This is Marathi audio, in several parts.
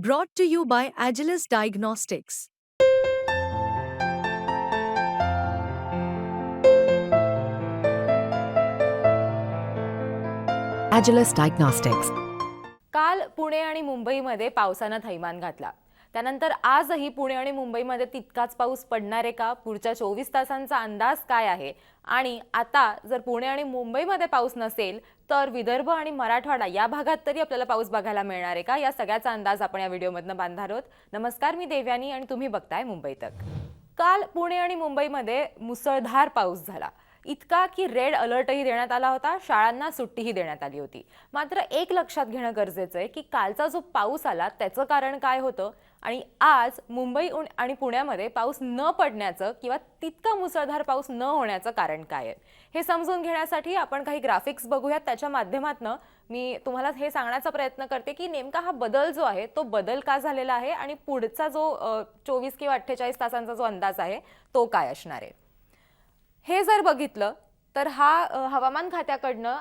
Brought to you by Agilus Diagnostics. Agilus Diagnostics. काल पुणे आणि मुंबईमध्ये पावसानं थैमान घातला त्यानंतर आजही पुणे आणि मुंबईमध्ये तितकाच पाऊस पडणार आहे का? पुढच्या चोवीस तासांचा अंदाज काय आहे? आणि आता जर पुणे आणि मुंबईमध्ये पाऊस नसेल तर विदर्भ आणि मराठवाडा या भागात तरी आपल्याला पाऊस बघायला मिळणार आहे का? या सगळ्याचा अंदाज आपण या व्हिडिओमधनं बांधणार आहोत. नमस्कार मी देव्यानी आणि तुम्ही बघताय मुंबई तक. काल पुणे आणि मुंबईमध्ये मुसळधार पाऊस झाला. इतका की रेड अलर्टही देण्यात आला होता. शाळांना सुट्टीही देण्यात आली होती. मात्र एक लक्षात घेणं गरजेचं आहे की कालचा जो पाऊस आला त्याचं कारण काय होतं? आणि आज मुंबई आणि पुण्यामध्ये पाऊस न पडण्याचं किंवा तितका मुसळधार पाऊस न होण्याचं कारण काय आहे? हे समजून घेण्यासाठी आपण काही ग्राफिक्स बघूयात. त्याच्या माध्यमातनं मी तुम्हाला हे सांगण्याचा प्रयत्न करते की नेमका हा बदल जो आहे तो बदल का झालेला आहे? आणि पुढचा जो चोवीस किंवा अठ्ठेचाळीस तासांचा जो अंदाज आहे तो काय असणार आहे? हे जर बघितलं तर हा हवामान खात्याकडनं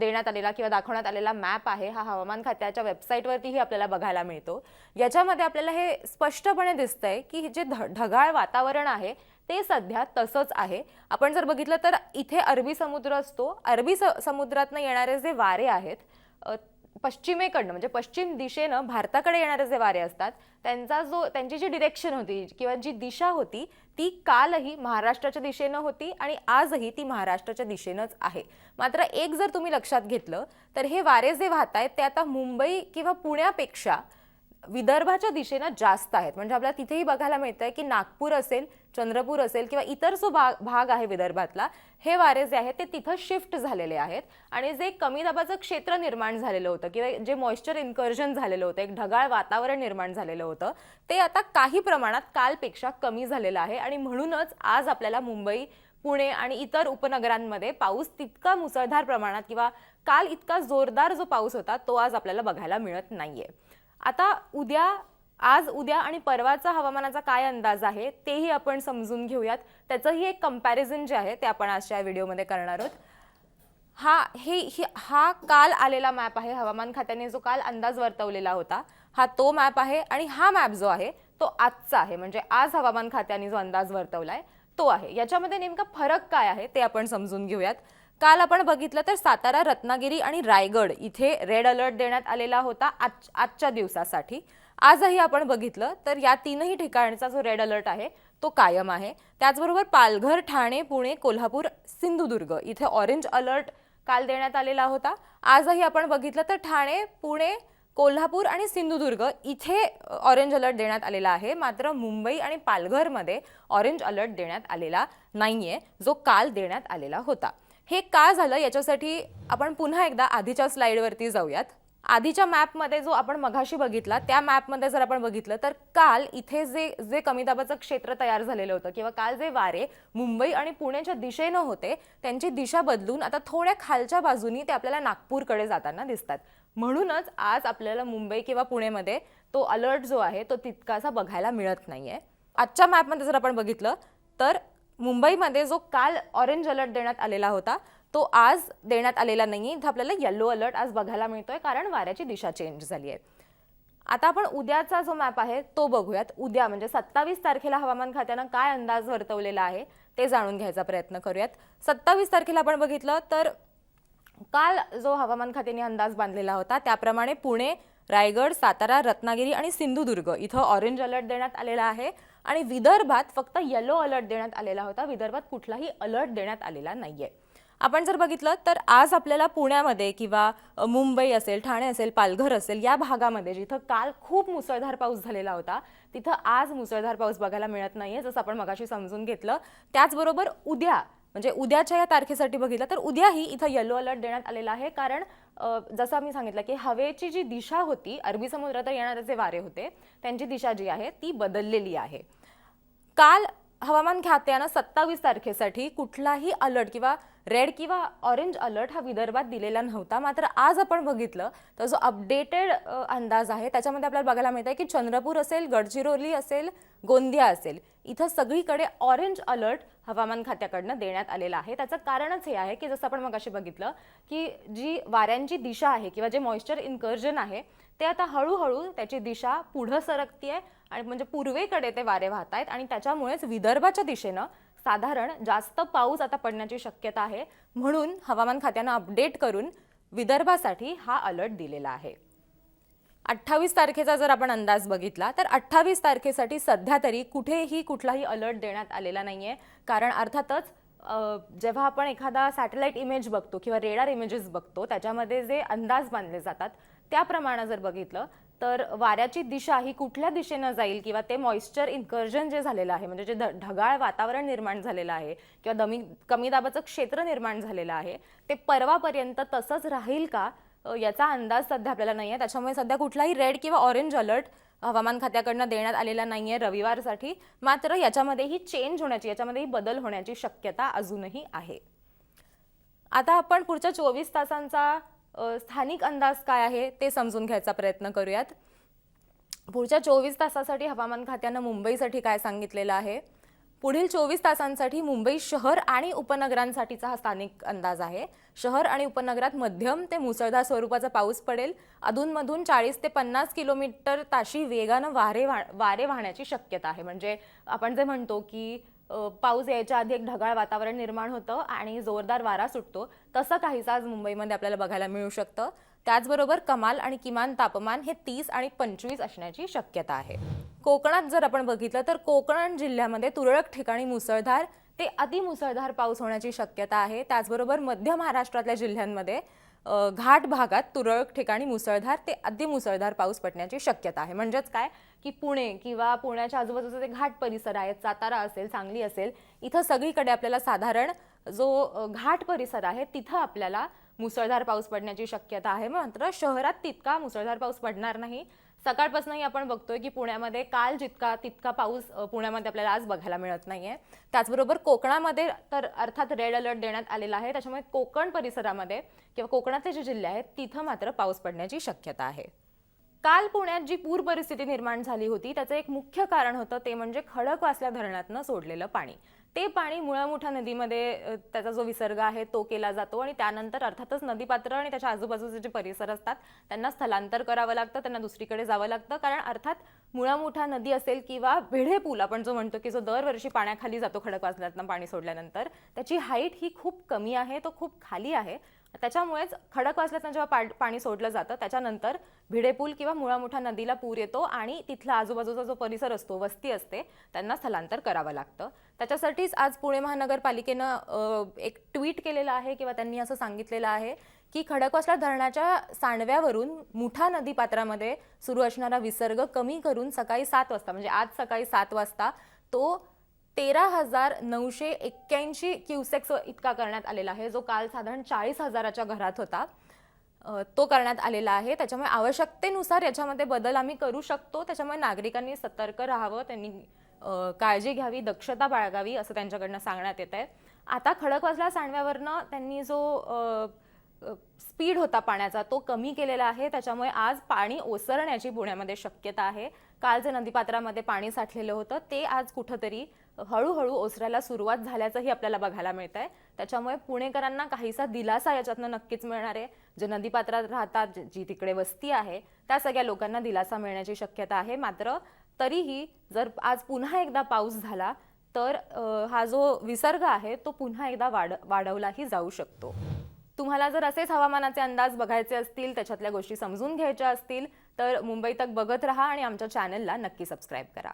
देण्यात आलेला किंवा दाखवण्यात आलेला मॅप आहे हा हवामान खात्याच्या वेबसाईटवरतीही आपल्याला बघायला मिळतो. याच्यामध्ये आपल्याला हे स्पष्टपणे दिसतंय की हे जे ढ ढगाळ वातावरण आहे ते सध्या तसंच आहे. आपण जर बघितलं तर इथे अरबी समुद्र असतो. अरबी स समुद्रातनं येणारे जे वारे आहेत पश्चिमेकडनं म्हणजे पश्चिम दिशेनं भारताकडे येणारे जे वारे असतात त्यांचा जो त्यांची जी डिरेक्शन होती किंवा जी दिशा होती ती कालही महाराष्ट्राच्या दिशेनं होती आणि आजही ती महाराष्ट्राच्या दिशेनंच आहे. मात्र एक जर तुम्ही लक्षात घेतलं तर हे वारे जे वाहत आहेत ते आता मुंबई किंवा पुण्यापेक्षा विदर्भाच्या दिशेनं जास्त आहेत. म्हणजे आपल्याला तिथेही बघायला मिळतं आहे की नागपूर असेल चंद्रपूर असेल किंवा इतर जो भाग भाग आहे विदर्भातला हे वारे जे आहेत ते तिथं शिफ्ट झालेले आहेत. आणि जे कमी दाबाचं क्षेत्र निर्माण झालेलं होतं किंवा जे मॉइश्चर इन्कर्जन झालेलं होतं एक ढगाळ वातावरण निर्माण झालेलं होतं ते आता काही प्रमाणात कालपेक्षा कमी झालेलं आहे. आणि म्हणूनच आज आपल्याला मुंबई पुणे आणि इतर उपनगरांमध्ये पाऊस तितका मुसळधार प्रमाणात किंवा काल इतका जोरदार जो पाऊस होता तो आज आपल्याला बघायला मिळत नाही आहे आता उद्या आज उद्या आणि परवाचा हवामानाचा काय अंदाज आहे तेही आपण समजून घेऊयात. त्याचंही एक कंपॅरिझन जे आहे ते आपण आजच्या या व्हिडिओमध्ये करणार आहोत. हा हे ही- हा काल आलेला मॅप आहे हवामान खात्याने जो काल अंदाज वर्तवलेला होता हा तो मॅप आहे आणि हा मॅप जो आहे तो आजचा आहे. म्हणजे आज हवामान खात्याने जो अंदाज वर्तवला आहे तो आहे. याच्यामध्ये नेमका फरक काय आहे ते आपण समजून घेऊयात. काल आपण बघितलं तर सातारा रत्नागिरी आणि रायगड इथे रेड अलर्ट देण्यात आलेला होता आज आजच्या दिवसासाठी. आजही आपण बघितलं तर या तीनही ठिकाणचा जो रेड अलर्ट आहे तो कायम आहे. त्याचबरोबर पालघर ठाणे पुणे कोल्हापूर सिंधुदुर्ग इथे ऑरेंज अलर्ट काल देण्यात आलेला होता. आजही आपण बघितलं तर ठाणे पुणे कोल्हापूर आणि सिंधुदुर्ग इथे ऑरेंज अलर्ट देण्यात आलेला आहे. मात्र मुंबई आणि पालघरमध्ये ऑरेंज अलर्ट देण्यात आलेला नाही आहे जो काल देण्यात आलेला होता. हे का झालं याच्यासाठी आपण पुन्हा एकदा आधीच्या स्लाईडवरती जाऊयात. आधीच्या मॅपमध्ये जो आपण मघाशी बघितला त्या मॅपमध्ये जर आपण बघितलं तर काल इथे जे जे कमी दाबाचं क्षेत्र तयार झालेलं होतं किंवा काल जे वारे मुंबई आणि पुण्याच्या दिशेनं होते त्यांची दिशा बदलून आता थोड्या खालच्या बाजूनी ते आपल्याला नागपूरकडे जाताना दिसतात. म्हणूनच आज आपल्याला मुंबई किंवा पुणेमध्ये तो अलर्ट जो आहे तो तितकासा बघायला मिळत नाही आहे आजच्या मॅपमध्ये जर आपण बघितलं तर मुंबईमध्ये जो काल ऑरेंज अलर्ट देण्यात आलेला होता तो आज देण्यात आलेला नाही इथं आपल्याला येलो अलर्ट आज बघायला मिळतोय कारण वाऱ्याची दिशा चेंज झाली आहे. आता आपण उद्याचा जो मॅप आहे तो बघूयात. उद्या म्हणजे सत्तावीस तारखेला हवामान खात्यानं काय अंदाज वर्तवलेला आहे ते जाणून घ्यायचा प्रयत्न करूयात. सत्तावीस तारखेला आपण बघितलं तर काल जो हवामान खात्याने अंदाज बांधलेला होता त्याप्रमाणे पुणे रायगड सातारा रत्नागिरी आणि सिंधुदुर्ग इथं ऑरेंज अलर्ट देण्यात आलेला आहे. आणि विदर्भात फक्त येलो अलर्ट देण्यात आलेला होता. विदर्भात कुठलाही अलर्ट देण्यात आलेला नाही आहे आपण जर बघितलं तर आज आपल्याला पुण्यामध्ये किंवा मुंबई असेल ठाणे असेल पालघर असेल या भागामध्ये जिथं काल खूप मुसळधार पाऊस झालेला होता तिथं आज मुसळधार पाऊस बघायला मिळत नाही आहे जसं आपण मगाशी समजून घेतलं. त्याचबरोबर उद्या म्हणजे उद्याच्या या तारखेसाठी बघितलं तर उद्याही इथं येलो अलर्ट देण्यात आलेला आहे. कारण जसं मी सांगितलं की हवेची जी दिशा होती अरबी समुद्रात येणारे जे वारे होते त्यांची दिशा जी आहे ती बदललेली आहे. काल हवामान खात्यानं सत्तावीस तारखेसाठी कुठलाही अलर्ट किंवा रेड किंवा ऑरेंज अलर्ट हा विदर्भात दिलेला नव्हता. मात्र आज आपण बघितलं तर जो अपडेटेड अंदाज आहे त्याच्यामध्ये आपल्याला बघायला मिळतं की चंद्रपूर असेल गडचिरोली असेल गोंदिया असेल इथं सगळीकडे ऑरेंज अलर्ट हवामान खात्याकडनं देण्यात आलेला आहे. त्याचं कारणच हे आहे की जसं आपण मगाशी बघितलं की जी वाऱ्यांची दिशा आहे किंवा जे मॉइश्चर इन्कर्जन आहे ते आता हळूहळू त्याची दिशा पुढं सरकतीये आणि म्हणजे पूर्वेकडे ते वारे वाहत आहेत आणि त्याच्यामुळेच विदर्भाच्या दिशेनं साधारण जास्त पाऊस आता पडण्याची शक्यता आहे. म्हणून हवामान खात्यानं अपडेट करून विदर्भासाठी हा अलर्ट दिलेला आहे. अठ्ठावीस तारखेचा जर आपण अंदाज बघितला तर अठ्ठावीस तारखेसाठी सध्या तरी कुठेही कुठलाही अलर्ट देण्यात आलेला नाहीये. कारण अर्थातच जेव्हा आपण एखादा सॅटेलाईट इमेज बघतो किंवा रेडार इमेजेस बघतो त्याच्यामध्ये जे अंदाज बांधले जातात त्याप्रमाणे जर बघितलं तर वाऱ्याची दिशा ही कुठल्या दिशेनं जाईल किंवा ते मॉइश्चर इन्कर्जन जे झालेलं आहे म्हणजे जे ढ- ढगाळ वातावरण निर्माण झालेलं आहे किंवा दमी कमी दाबाचं क्षेत्र निर्माण झालेलं आहे ते परवापर्यंत तसंच राहील का? याचा अंदाज सध्या आपल्याला नाही आहे त्याच्यामुळे सध्या कुठलाही रेड किंवा ऑरेंज अलर्ट हवामान खात्याकडनं देण्यात आलेला नाही आहे रविवारसाठी. मात्र याच्यामध्येही चेंज होण्याची याच्यामध्येही बदल होण्याची शक्यता अजूनही आहे. आता आपण पुढच्या चोवीस तासांचा स्थानिक अंदाज काय आहे ते समजून घ्यायचा प्रयत्न करूयात. पुढच्या चोवीस तासासाठी हवामान खात्यानं मुंबईसाठी काय सांगितलेलं आहे? पुढील चोवीस तासांसाठी मुंबई शहर आणि उपनगरांसाठीचा हा स्थानिक अंदाज आहे. शहर आणि उपनगरात मध्यम ते मुसळधार स्वरूपाचा पाऊस पडेल. अधूनमधून चाळीस ते पन्नास किलोमीटर ताशी वेगानं वारे वा वारे वाहण्याची शक्यता आहे. म्हणजे आपण जे म्हणतो की पाऊस यायच्या आधी एक ढगाळ वातावरण निर्माण होतं आणि जोरदार वारा सुटतो. तसं काहीच आज मुंबईमध्ये आपल्याला बघायला मिळू शकतं. त्याचबरोबर कमाल आणि किमान तापमान हे तीस आणि पंचवीस असण्याची शक्यता आहे. कोकणात जर आपण बघितलं तर कोकण जिल्ह्यामध्ये तुरळक ठिकाणी मुसळधार ते अतिमुसळधार पाऊस होण्याची शक्यता आहे. त्याचबरोबर मध्य महाराष्ट्रातल्या जिल्ह्यांमध्ये घाट भागात तुरळक ठिकाणी मुसळधार ते अतिमुसळधार पाऊस पडण्याची शक्यता आहे. म्हणजेच काय? की पुणे किंवा पुण्याच्या आजूबाजूचा जे घाट परिसर आहेत सातारा असेल सांगली असेल इथं सगळीकडे आपल्याला साधारण जो घाट परिसर आहे तिथं आपल्याला मुसळधार पाऊस पडण्याची शक्यता आहे. मात्र शहरात तितका मुसळधार पाऊस पडणार नाही. सकाळपासूनही आपण बघतोय की पुण्यामध्ये काल जितका तितका पाऊस पुण्यामध्ये आपल्याला आज बघायला मिळत नाहीये. त्याचबरोबर कोकणामध्ये तर अर्थात रेड अलर्ट देण्यात आलेला आहे. त्याच्यामुळे कोकण परिसरामध्ये किंवा कोकणातले जे जिल्हे आहेत तिथं मात्र पाऊस पडण्याची शक्यता आहे. काल पुण्यात जी पूर परिस्थिती निर्माण झाली होती त्याचं एक मुख्य कारण होतं ते म्हणजे खडकवासल्या धरणातनं सोडलेलं पाणी. ते पाणी मुळामुठा नदीमध्ये त्याचा जो विसर्ग आहे तो केला जातो आणि त्यानंतर अर्थातच नदीपात्र आणि त्याच्या आजूबाजूचे जे परिसर असतात त्यांना स्थलांतर करावं लागतं त्यांना दुसरीकडे जावं लागतं. कारण अर्थात मुळामुठा नदी असेल किंवा भेढे पूल आपण जो म्हणतो की जो दरवर्षी पाण्याखाली जातो खडकवासल्यातनं पाणी सोडल्यानंतर त्याची हाईट ही खूप कमी आहे तो खूप खाली आहे. त्याच्यामुळेच खडकवासल्यातनं जेव्हा पा पाणी सोडलं जातं त्याच्यानंतर भिडेपूल किंवा मुळामुठा नदीला पूर येतो आणि तिथला आजूबाजूचा जो परिसर असतो वस्ती असते त्यांना स्थलांतर करावं लागतं. त्याच्यासाठीच आज पुणे महानगरपालिकेनं एक ट्विट केलेलं आहे किंवा त्यांनी असं सांगितलेलं आहे की खडकवासला धरणाच्या सांडव्यावरून मुठा नदीपात्रामध्ये सुरू असणारा विसर्ग कमी करून सकाळी सात वाजता म्हणजे आज सकाळी सात वाजता तो तेरा हजार नऊशे एक्क्याऐंशी क्युसेक्स इतका करण्यात आलेला आहे. जो काल साधारण चाळीस हजाराच्या घरात होता. तो करण्यात आलेला आहे. त्याच्यामुळे आवश्यकतेनुसार याच्यामध्ये बदल आम्ही करू शकतो. त्याच्यामुळे नागरिकांनी सतर्क राहावं. त्यांनी काळजी घ्यावी दक्षता बाळगावी असं त्यांच्याकडनं सांगण्यात येत आहे. आता खडकवासला सांडव्यावरनं त्यांनी जो स्पीड होता पाण्याचा तो कमी केलेला आहे. त्याच्यामुळे आज पाणी ओसरण्याची पुण्यामध्ये शक्यता आहे. काल जे नदीपात्रामध्ये पाणी साठलेलं होतं. ते आज कुठंतरी हळूहळू ओसरायला सुरुवात झाल्याचंही आपल्याला बघायला मिळत आहे त्याच्यामुळे पुणेकरांना काहीसा दिलासा याच्यातनं नक्कीच मिळणार आहे. जे नदीपात्रात राहतात जी तिकडे वस्ती आहे त्या सगळ्या लोकांना दिलासा मिळण्याची शक्यता आहे. मात्र तरीही जर आज पुन्हा एकदा पाऊस झाला तर हा जो विसर्ग आहे तो पुन्हा एकदा वाढ वाढवलाही जाऊ शकतो. तुम्हाला जर असेच हवामानाचे अंदाज बघायचे असतील त्याच्यातल्या गोष्टी समजून घ्यायच्या असतील तर मुंबई तक बघत राहा आणि आमच्या चॅनलला नक्की सबस्क्राईब करा.